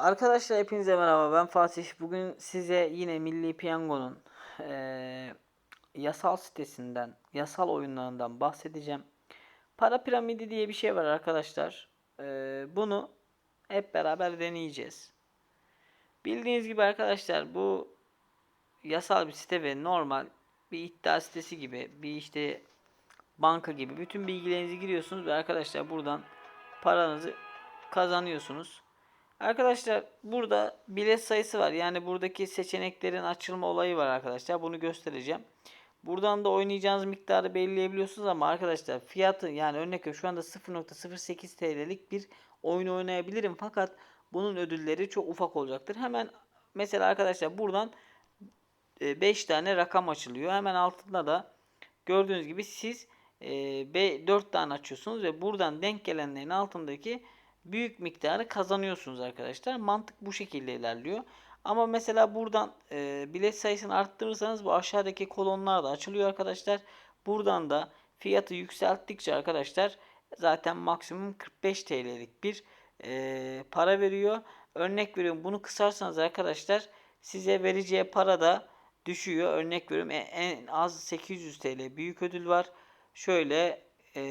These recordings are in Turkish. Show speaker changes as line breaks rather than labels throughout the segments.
Arkadaşlar hepinize merhaba ben Fatih. Bugün size yine Milli Piyango'nun eee, yasal sitesinden, yasal oyunlarından bahsedeceğim. Para piramidi diye bir şey var arkadaşlar. Eee, bunu hep beraber deneyeceğiz. Bildiğiniz gibi arkadaşlar bu yasal bir site ve normal bir iddia sitesi gibi bir işte banka gibi bütün bilgilerinizi giriyorsunuz ve arkadaşlar buradan paranızı kazanıyorsunuz. Arkadaşlar burada bilet sayısı var. Yani buradaki seçeneklerin açılma olayı var arkadaşlar. Bunu göstereceğim. Buradan da oynayacağınız miktarı belirleyebiliyorsunuz ama arkadaşlar fiyatı yani örnek şu anda 0.08 TL'lik bir oyun oynayabilirim fakat bunun ödülleri çok ufak olacaktır. Hemen mesela arkadaşlar buradan 5 tane rakam açılıyor. Hemen altında da gördüğünüz gibi siz 4 tane açıyorsunuz ve buradan denk gelenlerin altındaki büyük miktarı kazanıyorsunuz arkadaşlar. Mantık bu şekilde ilerliyor. Ama mesela buradan e, bilet sayısını arttırırsanız bu aşağıdaki kolonlar da açılıyor arkadaşlar. Buradan da fiyatı yükselttikçe arkadaşlar zaten maksimum 45 TL'lik bir e, para veriyor. Örnek veriyorum bunu kısarsanız arkadaşlar size vereceği para da düşüyor. Örnek veriyorum en, en az 800 TL büyük ödül var. Şöyle e,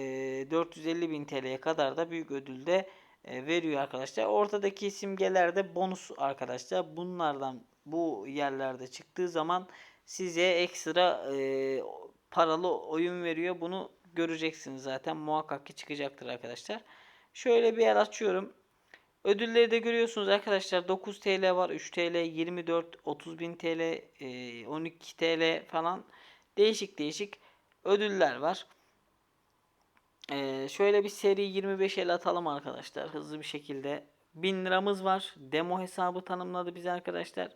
450 bin TL'ye kadar da büyük ödülde e, veriyor arkadaşlar. Ortadaki simgeler de bonus arkadaşlar. Bunlardan bu yerlerde çıktığı zaman size ekstra e, paralı oyun veriyor. Bunu göreceksiniz zaten. Muhakkak ki çıkacaktır arkadaşlar. Şöyle bir yer açıyorum. Ödülleri de görüyorsunuz arkadaşlar. 9 TL var, 3 TL, 24, 30 bin TL, e, 12 TL falan değişik değişik ödüller var. Ee, şöyle bir seri 25 el atalım arkadaşlar hızlı bir şekilde. 1000 liramız var. Demo hesabı tanımladı bize arkadaşlar.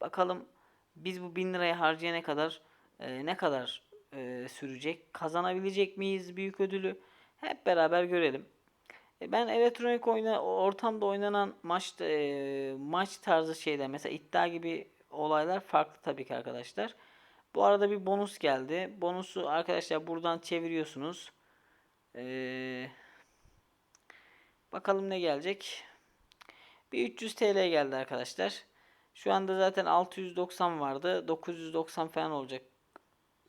Bakalım biz bu 1000 lirayı harcayana kadar e, ne kadar e, sürecek? Kazanabilecek miyiz büyük ödülü? Hep beraber görelim. E, ben elektronik oyna, ortamda oynanan maç e, maç tarzı şeyler mesela iddia gibi olaylar farklı tabii ki arkadaşlar. Bu arada bir bonus geldi. Bonusu arkadaşlar buradan çeviriyorsunuz. Ee, bakalım ne gelecek. Bir 300 TL geldi arkadaşlar. Şu anda zaten 690 vardı. 990 falan olacak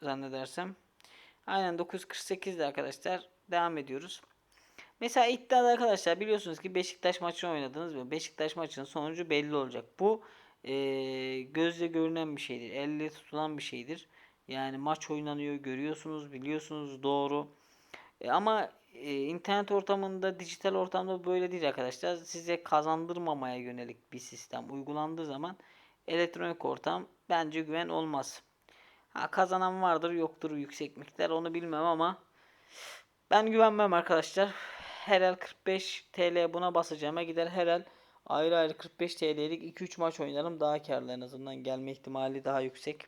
zannedersem. Aynen 948'de arkadaşlar. Devam ediyoruz. Mesela iddiada arkadaşlar biliyorsunuz ki Beşiktaş maçını oynadınız ve Beşiktaş maçının sonucu belli olacak. Bu e, gözle görünen bir şeydir. Elle tutulan bir şeydir. Yani maç oynanıyor görüyorsunuz biliyorsunuz doğru. E, ama e, internet ortamında, dijital ortamda böyle değil arkadaşlar. Size kazandırmamaya yönelik bir sistem uygulandığı zaman elektronik ortam bence güven olmaz. Ha, kazanan vardır yoktur yüksek miktar onu bilmem ama ben güvenmem arkadaşlar. Herhal 45 TL buna basacağıma gider herhal ayrı ayrı 45 TL'lik 2-3 maç oynarım daha karlı en azından gelme ihtimali daha yüksek.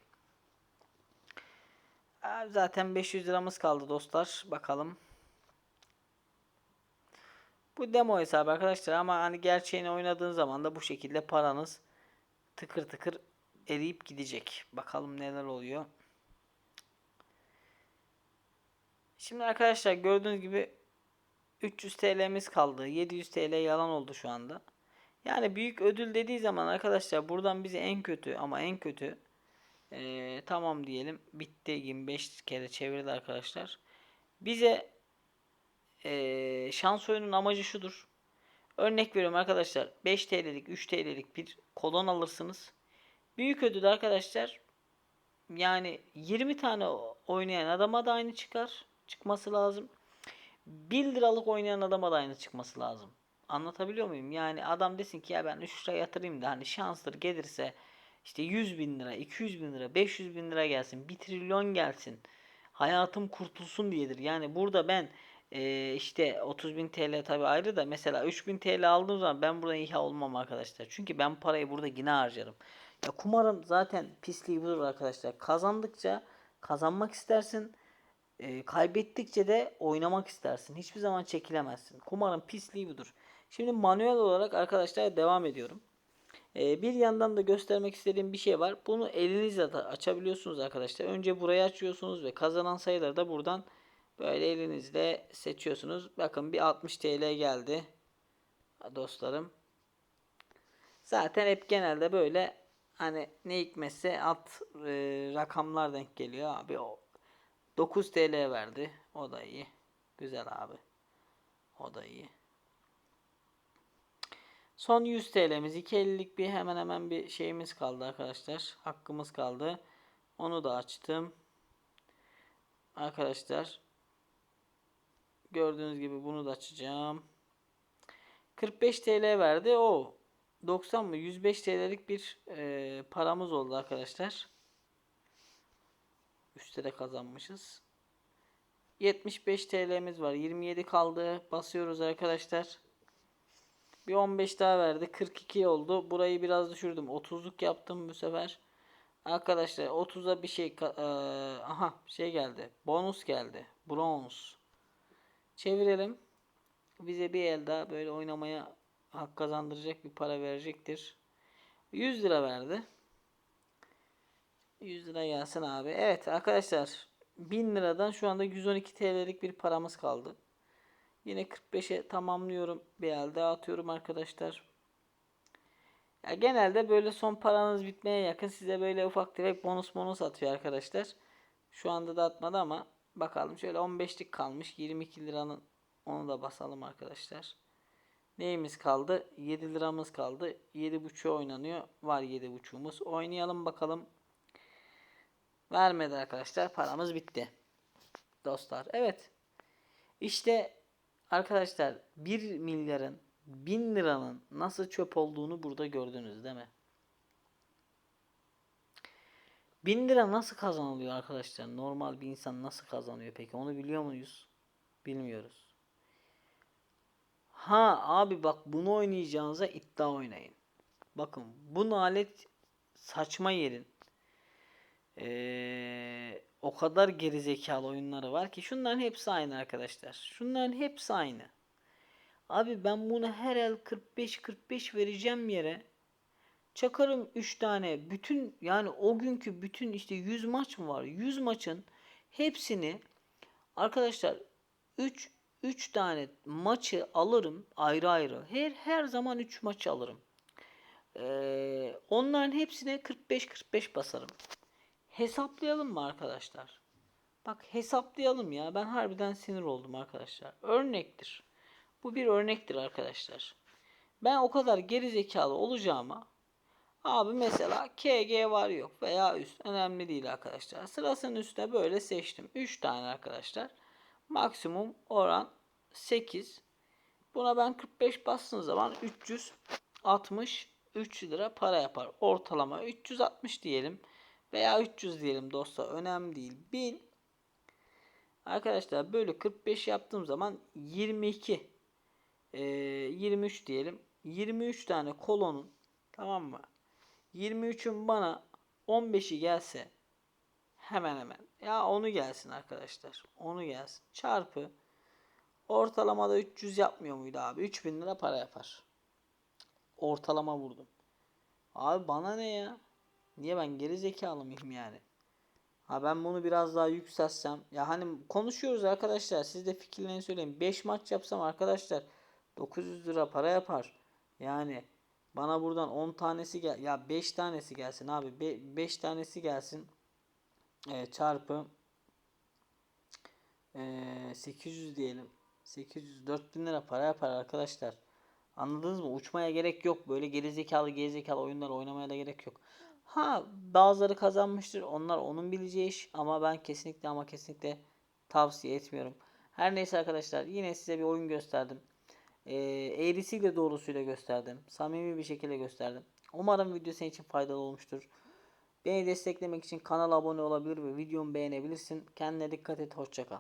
Zaten 500 liramız kaldı dostlar. Bakalım. Bu demo hesabı arkadaşlar ama hani gerçeğini oynadığın zaman da bu şekilde paranız tıkır tıkır eriyip gidecek. Bakalım neler oluyor. Şimdi arkadaşlar gördüğünüz gibi 300 TL'miz kaldı. 700 TL yalan oldu şu anda. Yani büyük ödül dediği zaman arkadaşlar buradan bize en kötü ama en kötü ee, tamam diyelim. Bitti 25 kere çevirdi arkadaşlar. Bize ee, şans oyunun amacı şudur. Örnek veriyorum arkadaşlar. 5 TL'lik 3 TL'lik bir kolon alırsınız. Büyük ödül arkadaşlar yani 20 tane oynayan adama da aynı çıkar. Çıkması lazım. 1 liralık oynayan adama da aynı çıkması lazım. Anlatabiliyor muyum? Yani adam desin ki ya ben 3 lira yatırayım da hani şansdır gelirse işte 100 bin lira, 200 bin lira, 500 bin lira gelsin, 1 trilyon gelsin. Hayatım kurtulsun diyedir. Yani burada ben işte 30 bin TL tabi ayrı da mesela 3 bin TL aldığım zaman ben burada İHA olmam arkadaşlar. Çünkü ben parayı burada yine harcarım. Ya kumarın zaten pisliği budur arkadaşlar. Kazandıkça kazanmak istersin. Kaybettikçe de oynamak istersin. Hiçbir zaman çekilemezsin. Kumarın pisliği budur. Şimdi manuel olarak arkadaşlar devam ediyorum. Ee, bir yandan da göstermek istediğim bir şey var. Bunu elinizle de açabiliyorsunuz arkadaşlar. Önce burayı açıyorsunuz ve kazanan sayıları da buradan böyle elinizle seçiyorsunuz. Bakın bir 60 TL geldi. Dostlarım. Zaten hep genelde böyle hani ne hikmetse alt e, rakamlar denk geliyor abi. O 9 TL verdi. O da iyi. Güzel abi. O da iyi. Son 100 TL'miz 2.50'lik bir hemen hemen bir şeyimiz kaldı arkadaşlar. Hakkımız kaldı. Onu da açtım. Arkadaşlar gördüğünüz gibi bunu da açacağım. 45 TL verdi. O 90 mı 105 TL'lik bir e, paramız oldu arkadaşlar. Üstte de kazanmışız. 75 TL'miz var. 27 kaldı. Basıyoruz arkadaşlar. Bir 15 daha verdi. 42 oldu. Burayı biraz düşürdüm. 30'luk yaptım bu sefer. Arkadaşlar 30'a bir şey eee, aha şey geldi. Bonus geldi. Bronz. Çevirelim. Bize bir el daha böyle oynamaya hak kazandıracak bir para verecektir. 100 lira verdi. 100 lira gelsin abi. Evet arkadaşlar 1000 liradan şu anda 112 TL'lik bir paramız kaldı. Yine 45'e tamamlıyorum. Bir el daha atıyorum arkadaşlar. Ya genelde böyle son paranız bitmeye yakın size böyle ufak tefek bonus bonus atıyor arkadaşlar. Şu anda da atmadı ama bakalım şöyle 15'lik kalmış 22 liranın onu da basalım arkadaşlar. Neyimiz kaldı? 7 liramız kaldı. 7.5'u oynanıyor. Var 7.5'umuz. Oynayalım bakalım. Vermedi arkadaşlar. Paramız bitti. Dostlar. Evet. İşte arkadaşlar 1 milyarın 1000 liranın nasıl çöp olduğunu burada gördünüz değil mi? 1000 lira nasıl kazanılıyor arkadaşlar? Normal bir insan nasıl kazanıyor peki? Onu biliyor muyuz? Bilmiyoruz. Ha abi bak bunu oynayacağınıza iddia oynayın. Bakın bu nalet saçma yerin. Ee, o kadar gerizekalı oyunları var ki şunların hepsi aynı arkadaşlar. Şunların hepsi aynı. Abi ben bunu her el 45-45 vereceğim yere çakarım 3 tane bütün yani o günkü bütün işte 100 maç mı var? 100 maçın hepsini arkadaşlar 3 3 tane maçı alırım ayrı ayrı. Her her zaman 3 maç alırım. Ee, onların hepsine 45-45 basarım. Hesaplayalım mı arkadaşlar? Bak hesaplayalım ya. Ben harbiden sinir oldum arkadaşlar. Örnektir. Bu bir örnektir arkadaşlar. Ben o kadar geri zekalı olacağıma abi mesela KG var yok veya üst önemli değil arkadaşlar. Sırasının üstüne böyle seçtim. 3 tane arkadaşlar. Maksimum oran 8. Buna ben 45 bastığım zaman 363 lira para yapar. Ortalama 360 diyelim. Veya 300 diyelim dostlar. Önemli değil. 1000 Arkadaşlar böyle 45 yaptığım zaman 22 e, 23 diyelim. 23 tane kolonun tamam mı? 23'ün bana 15'i gelse hemen hemen ya onu gelsin arkadaşlar. Onu gelsin. Çarpı ortalamada 300 yapmıyor muydu abi? 3000 lira para yapar. Ortalama vurdum. Abi bana ne ya? Niye ben geri zekalı mıyım yani? Ha ben bunu biraz daha yükseltsem. Ya hani konuşuyoruz arkadaşlar. Siz de fikirlerini söyleyin. 5 maç yapsam arkadaşlar 900 lira para yapar. Yani bana buradan 10 tanesi gel ya 5 tanesi gelsin abi. 5 tanesi gelsin. E, çarpı e, 800 diyelim. 800 4000 lira para yapar arkadaşlar. Anladınız mı? Uçmaya gerek yok. Böyle gerizekalı gerizekalı oyunlar oynamaya da gerek yok. Ha bazıları kazanmıştır. Onlar onun bileceği iş. Ama ben kesinlikle ama kesinlikle tavsiye etmiyorum. Her neyse arkadaşlar yine size bir oyun gösterdim. Ee, eğrisiyle doğrusuyla gösterdim. Samimi bir şekilde gösterdim. Umarım video senin için faydalı olmuştur. Beni desteklemek için kanala abone olabilir ve videomu beğenebilirsin. Kendine dikkat et. Hoşçakal.